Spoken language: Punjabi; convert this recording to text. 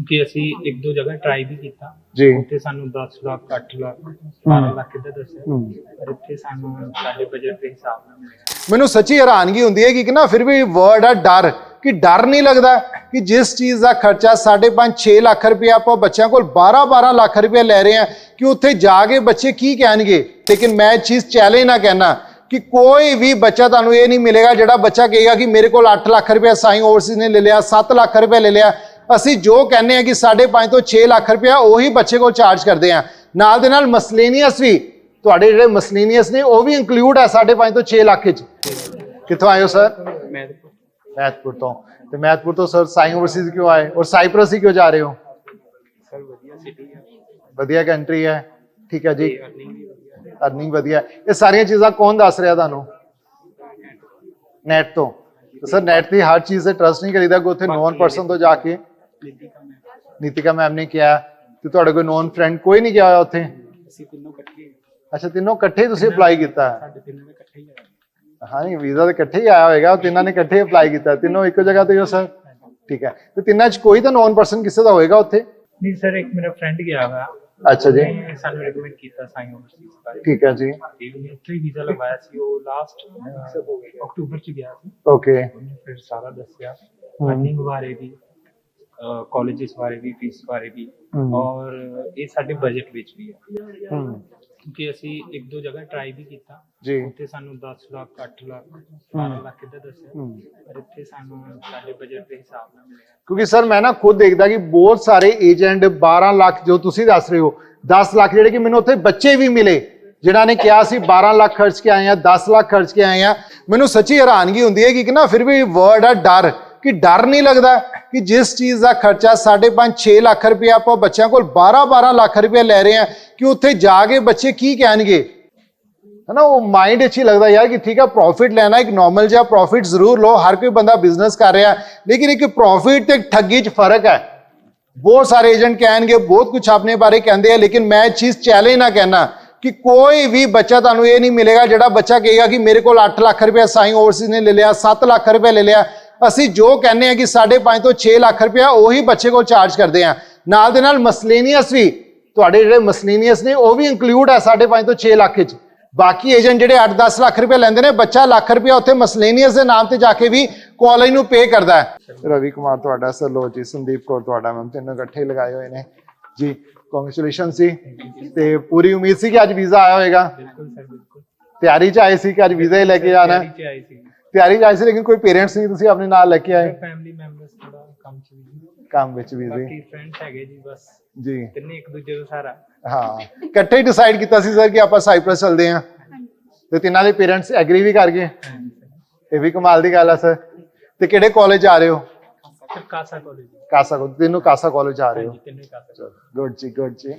ਕਿ ਅਸੀਂ ਇੱਕ ਦੋ ਜਗ੍ਹਾ ਟਰਾਈ ਵੀ ਕੀਤਾ। ਜੀ। ਉੱਥੇ ਸਾਨੂੰ 10 ਲੱਖ 8 ਲੱਖ 12 ਲੱਖ ਇੱਦਾਂ ਦੱਸਿਆ। ਪਰ ਇੱਥੇ ਸਾਨੂੰ ਸਾਡੇ ਬਜਟ ਦੇ ਹਿਸਾਬ ਨਾਲ ਮਿਲਿਆ। ਮੈਨੂੰ ਸੱਚੀ ਹੈਰਾਨਗੀ ਹੁੰਦੀ ਹੈ ਕਿ ਕਿ ਨਾ ਫਿਰ ਵੀ ਵਰਡ ਆ ਡਰ ਕਿ ਡਰ ਨਹੀਂ ਲੱਗਦਾ ਕਿ ਜਿਸ ਚੀਜ਼ ਦਾ ਖਰਚਾ 5.5 6 ਲੱਖ ਰੁਪਏ ਆਪਾਂ ਬੱਚਿਆਂ ਕੋਲ 12 12 ਲੱਖ ਰੁਪਏ ਲੈ ਰਹੇ ਆ ਕਿ ਉੱਥੇ ਜਾ ਕੇ ਬੱਚੇ ਕੀ ਕਹਿਣਗੇ? ਲੇਕਿਨ ਮੈਂ ਚੀਜ਼ ਚੈਲੰਜ ਨਾ ਕਹਿਣਾ ਕਿ ਕੋਈ ਵੀ ਬੱਚਾ ਤੁਹਾਨੂੰ ਇਹ ਨਹੀਂ ਮਿਲੇਗਾ ਜਿਹੜਾ ਬੱਚਾ ਕਹੇਗਾ ਕਿ ਮੇਰੇ ਕੋਲ 8 ਲੱਖ ਰੁਪਏ ਸਾਈ ਓਵਰਸੀਜ਼ ਨੇ ਲੈ ਲਿਆ 7 ਲੱਖ ਰੁਪਏ ਲੈ ਲਿਆ। ਅਸੀਂ ਜੋ ਕਹਿੰਦੇ ਆ ਕਿ 5.5 ਤੋਂ 6 ਲੱਖ ਰੁਪਏ ਉਹੀ ਬੱਚੇ ਕੋਲ ਚਾਰਜ ਕਰਦੇ ਆ ਨਾਲ ਦੇ ਨਾਲ ਮਸਲੇਨੀਅਸ ਵੀ ਤੁਹਾਡੇ ਜਿਹੜੇ ਮਸਲੇਨੀਅਸ ਨੇ ਉਹ ਵੀ ਇੰਕਲੂਡ ਹੈ 5.5 ਤੋਂ 6 ਲੱਖ ਵਿੱਚ। ਕਿੱਥੋਂ ਆਏ ਹੋ ਸਰ ਮੈਥਪੁਰ ਤੋਂ। ਤੇ ਮੈਥਪੁਰ ਤੋਂ ਸਰ ਸਾਈ ਓਵਰਸੀਜ਼ ਕਿਉਂ ਆਏ? ਔਰ ਸਾਈਪ੍ਰਸ ਹੀ ਕਿਉਂ ਜਾ ਰਹੇ ਹੋ? ਸਰ ਵਧੀਆ ਸਿਟੀ ਹੈ। ਵਧੀਆ ਕੰਟਰੀ ਹੈ। ਠੀਕ ਹੈ ਜੀ। ਅਰਨਿੰਗ ਵਧੀਆ। ਇਹ ਸਾਰੀਆਂ ਚੀਜ਼ਾਂ ਕੌਣ ਦੱਸ ਰਿਹਾ ਤੁਹਾਨੂੰ? ਨੈਟ ਤੋਂ। ਸਰ ਨੈਟ ਤੇ ਹਰ ਚੀਜ਼ ਤੇ ਟਰਸਟ ਨਹੀਂ ਕਰੀਦਾ ਕਿ ਉੱਥੇ ਨੋਨ ਪਰਸਨ ਤੋਂ ਜਾ ਕੇ ਨੀਤਿਕਾ ਮੈਮ ਨੇ ਕਿਹਾ ਤੇ ਤੁਹਾਡੇ ਕੋਈ ਨੋਨ ਫਰੈਂਡ ਕੋਈ ਨਹੀਂ ਗਿਆ ਹੋਇਆ ਉੱਥੇ ਅਸੀਂ ਤਿੰਨੋਂ ਇਕੱਠੇ ਅੱਛਾ ਤਿੰਨੋਂ ਇਕੱਠੇ ਹੀ ਤੁਸੀਂ ਅਪਲਾਈ ਕੀਤਾ ਹੈ ਸਾਡੇ ਤਿੰਨੋਂ ਦੇ ਇਕੱਠੇ ਹੀ ਆਏ। ਹਾਂ ਨਹੀਂ ਵੀਜ਼ਾ ਤਾਂ ਇਕੱਠੇ ਹੀ ਆਇਆ ਹੋਏਗਾ ਉਹ ਤਿੰਨਾਂ ਨੇ ਇਕੱਠੇ ਅਪਲਾਈ ਕੀਤਾ ਤਿੰਨੋਂ ਇੱਕੋ ਜਗ੍ਹਾ ਤੇ ਹੀ ਹੋ ਸਰ ਠੀਕ ਹੈ ਤੇ ਤਿੰਨਾਂ 'ਚ ਕੋਈ ਤਾਂ ਨੋਨ ਪਰਸਨ ਕਿਸੇ ਦਾ ਹੋਏਗਾ ਉੱਥੇ ਨਹੀਂ ਸਰ ਇੱਕ ਮੇਰਾ ਫਰੈਂਡ ਗਿਆ ਹੋਇਆ ਅੱਛਾ ਜੀ ਉਹਨੇ ਸਾਨੂੰ ਰეკਮੈਂਡ ਕੀਤਾ ਸਾਈ ਓਵਰਸੀਜ਼ ਬਾਰੇ ਠੀਕ ਹੈ ਜੀ ਤੇ ਉਹਨੇ ਉੱਥੇ ਹੀ ਵੀਜ਼ਾ ਲਗਵਾਇਆ ਸੀ ਉਹ ਲਾਸਟ ਅਕਤੂਬਰ ਚ ਗਿਆ ਸੀ ਓਕੇ ਉਹਨੇ ਫਿਰ ਸਾਰਾ ਦੱਸਿਆ ਅਰਨਿੰਗ ਬਾਰੇ ਵੀ ਕਾਲਜਸ ਬਾਰੇ ਵੀ ਫੀਸ ਬਾਰੇ ਵੀ। ਔਰ ਇਹ ਸਾਡੇ ਬਜਟ ਵਿੱਚ ਵੀ ਹੈ। ਕਿਉਂਕਿ ਅਸੀਂ ਇੱਕ ਦੋ ਜਗ੍ਹਾ ਟਰਾਈ ਵੀ ਕੀਤਾ। ਜੀ। ਉੱਥੇ ਸਾਨੂੰ 10 ਲੱਖ 8 ਲੱਖ 12 ਲੱਖ ਇੱਦਾਂ ਦੱਸਿਆ। ਪਰ ਇੱਥੇ ਸਾਨੂੰ ਸਾਡੇ ਬਜਟ ਦੇ ਹਿਸਾਬ ਨਾਲ ਮਿਲਿਆ। ਕਿਉਂਕਿ ਸਰ ਮੈਂ ਨਾ ਖੁਦ ਦੇਖਦਾ ਕਿ ਬਹੁਤ ਸਾਰੇ ਏਜੰਟ 12 ਲੱਖ ਜੋ ਤੁਸੀਂ ਦੱਸ ਰਹੇ ਹੋ 10 ਲੱਖ ਜਿਹੜੇ ਕਿ ਮੈਨੂੰ ਉੱਥੇ ਬੱਚੇ ਵੀ ਮਿਲੇ ਜਿਨ੍ਹਾਂ ਨੇ ਕਿਹਾ ਸੀ 12 ਲੱਖ ਖਰਚ ਕੇ ਆਏ ਆ 10 ਲੱਖ ਖਰਚ ਕੇ ਆਏ ਆ। ਮੈਨੂੰ ਸੱਚੀ ਹੈਰਾਨਗੀ ਹੁੰਦੀ ਹੈ ਕਿ ਕਿ ਨਾ ਫਿਰ ਵੀ ਵਰਡ ਆ ਡਰ ਕਿ ਡਰ ਨਹੀਂ ਲੱਗਦਾ। ਕਿ ਜਿਸ ਚੀਜ਼ ਦਾ ਖਰਚਾ 5.5 6 ਲੱਖ ਰੁਪਏ ਆਪਾਂ ਬੱਚਿਆਂ ਕੋਲ 12 12 ਲੱਖ ਰੁਪਏ ਲੈ ਰਹੇ ਆ ਕਿ ਉੱਥੇ ਜਾ ਕੇ ਬੱਚੇ ਕੀ ਕਹਿਣਗੇ? ਹਨਾ, ਉਹ ਮਾਈਂਡ ਅੱਛੀ ਲੱਗਦਾ ਯਾਰ ਕਿ ਠੀਕ ਆ ਪ੍ਰੋਫਿਟ ਲੈਣਾ ਇੱਕ ਨਾਰਮਲ ਜਿਹਾ ਪ੍ਰੋਫਿਟ ਜ਼ਰੂਰ ਲਓ, ਹਰ ਕੋਈ ਬੰਦਾ ਬਿਜ਼ਨਸ ਕਰ ਰਿਹਾ, ਲੇਕਿਨ ਇੱਕ ਪ੍ਰੋਫਿਟ ਤੇ ਠੱਗੀ 'ਚ ਫ਼ਰਕ ਹੈ। ਬਹੁਤ ਸਾਰੇ ਏਜੰਟ ਕਹਿਣਗੇ, ਬਹੁਤ ਕੁਝ ਆਪਣੇ ਬਾਰੇ ਕਹਿੰਦੇ ਆ, ਲੇਕਿਨ ਮੈਂ ਇਹ ਚੀਜ਼ ਚੈਲੰਜ ਨਾ ਕਹਿਣਾ ਕਿ ਕੋਈ ਵੀ ਬੱਚਾ ਤੁਹਾਨੂੰ ਇਹ ਨਹੀਂ ਮਿਲੇਗਾ, ਜਿਹੜਾ ਬੱਚਾ ਕਹੇਗਾ ਕਿ ਮੇਰੇ ਕੋਲ 8 ਲੱਖ ਰੁਪਏ ਸਾਈ ਓਵਰਸੀਜ਼ ਨੇ ਲੈ ਲਿਆ 7 ਲੱਖ ਰੁਪਏ ਲੈ ਲਿਆ ਅਸੀਂ ਜੋ ਕਹਿੰਦੇ ਆ ਕਿ 5.5 ਤੋਂ 6 ਲੱਖ ਰੁਪਏ ਉਹੀ ਬੱਚੇ ਕੋਲ ਚਾਰਜ ਕਰਦੇ ਆ ਨਾਲ ਦੇ ਨਾਲ ਮਸਲੇਨੀਅਸ ਵੀ ਤੁਹਾਡੇ ਜਿਹੜੇ ਮਸਲੇਨੀਅਸ ਨੇ ਉਹ ਵੀ ਇੰਕਲੂਡ ਹੈ 5.5 ਤੋਂ 6 ਲੱਖ ਵਿੱਚ। ਬਾਕੀ ਏਜੰਟ ਜਿਹੜੇ 8-10 ਲੱਖ ਰੁਪਏ ਲੈਂਦੇ ਨੇ ਬੱਚਾ ਲੱਖ ਰੁਪਏ ਉੱਥੇ ਮਸਲੇਨੀਅਸ ਦੇ ਨਾਮ ਤੇ ਜਾ ਕੇ ਵੀ ਕਾਲਜ ਨੂੰ ਪੇ ਕਰਦਾ ਹੈ। ਰਵੀ ਕੁਮਾਰ ਤੁਹਾਡਾ ਸਰ ਲੋ ਜੀ ਸੰਦੀਪ ਕੌਰ ਤੁਹਾਡਾ ਮੈਮ ਤਿੰਨੋਂ ਇਕੱਠੇ ਲਗਾਏ ਹੋਏ ਨੇ। ਜੀ ਕੰਗ੍ਰੈਚੁਲੇਸ਼ਨ ਸੀ ਤੇ ਪੂਰੀ ਉਮੀਦ ਸੀ ਕਿ ਅੱਜ ਵੀਜ਼ਾ ਆਇਆ ਹੋਏਗਾ? ਬਿਲਕੁਲ ਸਰ ਬਿਲਕੁਲ। ਤਿਆਰੀ ਚ ਆਏ ਸੀ ਕਿ ਅੱਜ ਵੀਜ਼ਾ ਹੀ ਲੈ ਕੇ ਜਾਣਾ ਹੈ। ਤਿਆਰੀ ਚ ਆਈ ਸੀ। ਤਿਆਰੀ ਚ ਆਏ ਸੀ ਲੇਕਿਨ ਕੋਈ ਪੇਰੈਂਟਸ ਨਹੀਂ ਤੁਸੀਂ ਆਪਣੇ ਨਾਲ ਲੈ ਕੇ ਆਏ। ਫੈਮਿਲੀ ਮੈਂਬਰਸ ਥੋੜਾ ਕੰਮ ਚ ਵੀ ਕੰਮ ਵਿੱਚ ਵੀਜ਼ੇ ਬਾਕੀ ਫਰੈਂਡਸ ਹੈਗੇ ਜੀ ਬਸ। ਜੀ। ਤਿੰਨੇ ਇੱਕ ਦੂਜੇ ਦਾ ਸਾਰਾ ਹਾਂ। ਇਕੱਠੇ ਹੀ ਡਿਸਾਈਡ ਕੀਤਾ ਸੀ ਸਰ ਕਿ ਆਪਾਂ ਸਾਈਪ੍ਰਸ ਚੱਲਦੇ ਹਾਂ। ਤੇ ਤਿੰਨਾਂ ਦੇ ਪੇਰੈਂਟਸ ਐਗਰੀ ਵੀ ਕਰ ਗਏ ਇਹ ਵੀ ਕਮਾਲ ਦੀ ਗੱਲ ਹੈ ਸਰ ਤੇ ਕਿਹੜੇ ਕਾਲਜ ਜਾ ਰਹੇ ਹੋ? ਸਰ ਕਾਸਾ ਕਾਲਜ ਕਾਸਾ ਕੋ ਤਿੰਨੋਂ ਕਾਸਾ ਕਾਲਜ ਜਾ ਰਹੇ ਹੋ। ਤਿੰਨੇ ਕਾਸਾ ਗੁੱਡ ਜੀ ਗੁੱਡ ਜੀ।